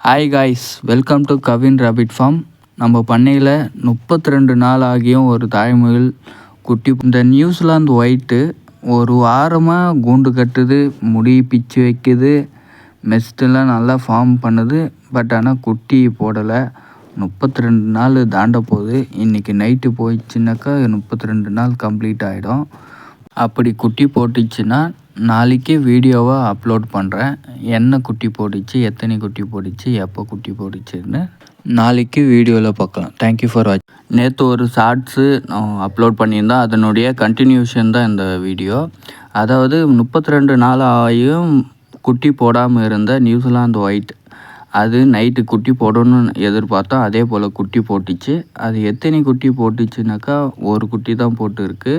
Hi guys welcome to Kavin rabbit farm நம்ம பண்ணையில் முப்பத்தி ரெண்டு நாள் ஆகியும் ஒரு தாய்மொழில் குட்டி இந்த நியூசிலாந்து ஒயிட்டு ஒரு வாரமாக கூண்டு கட்டுது முடி பிச்சு வைக்குது மெஸ்ட்டெல்லாம் நல்லா ஃபார்ம் பண்ணுது பட் ஆனால் குட்டி போடலை. முப்பத்தி ரெண்டு நாள் தாண்ட போகுது. இன்றைக்கி நைட்டு போயிடுச்சுனாக்கா முப்பத்தி ரெண்டு நாள் கம்ப்ளீட் ஆகிடும் அப்படி குட்டி போட்டுச்சுன்னா நாளைக்கே வீடியோவை அப்லோட் பண்ணுறேன் என்ன குட்டி போட்டுச்சு எத்தனை குட்டி போட்டுச்சு எப்போ குட்டி போட்டுச்சுன்னு நாளைக்கு வீடியோவில் பார்க்கலாம். தேங்க்யூ ஃபார் வாட்ச் நேற்று ஒரு ஷார்ட்ஸு நான் அப்லோட் பண்ணியிருந்தேன். அதனுடைய கண்டினியூஷன் தான் இந்த வீடியோ அதாவது முப்பத்தி ரெண்டு நாள் ஆகியும் குட்டி போடாமல் இருந்த நியூசிலாந்து ஒயிட் அது நைட்டு குட்டி போடணும்னு எதிர்பார்த்தோம் அதே போல் குட்டி போட்டுச்சு. அது எத்தனை குட்டி போட்டுச்சுனாக்கா ஒரு குட்டி தான் போட்டுருக்கு.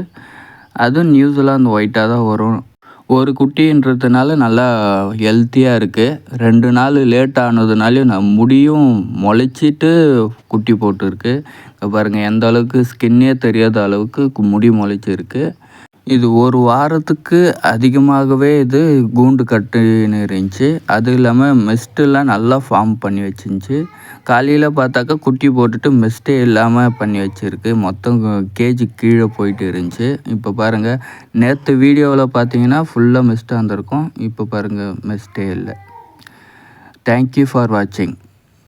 அதுவும் நியூசிலாந்து ஒயிட்டாக தான் வரும். ஒரு குட்டின்றதுனால நல்லா ஹெல்த்தியாக இருக்குது ரெண்டு நாள் லேட் ஆனதுனாலையும் நான் முடியும் முளைச்சிட்டு குட்டி போட்டுருக்கு. பாருங்கள் எந்த அளவுக்கு ஸ்கின்னே தெரியாத அளவுக்கு முடி முளைச்சிருக்கு. இது ஒரு வாரத்துக்கு அதிகமாகவே இது கூண்டு கட்டுன்னு இருந்துச்சு. அதுவும் இல்லாமல் மெஸ்ட்டெல்லாம் நல்லா ஃபார்ம் பண்ணி வச்சிருந்துச்சு. காலையில் பார்த்தாக்கா குட்டி போட்டுட்டு மெஸ்ட்டே இல்லாமல் பண்ணி வச்சுருக்கு. மொத்தம் கேஜி கீழே போயிட்டு இருந்துச்சு. இப்போ பாருங்கள் நேற்று வீடியோவில் பார்த்தீங்கன்னா ஃபுல்லாக மெஸ்ட்டாக இருந்திருக்கும். இப்போ பாருங்கள் மெஸ்ட்டே இல்லை. தேங்க்யூ ஃபார் வாட்சிங்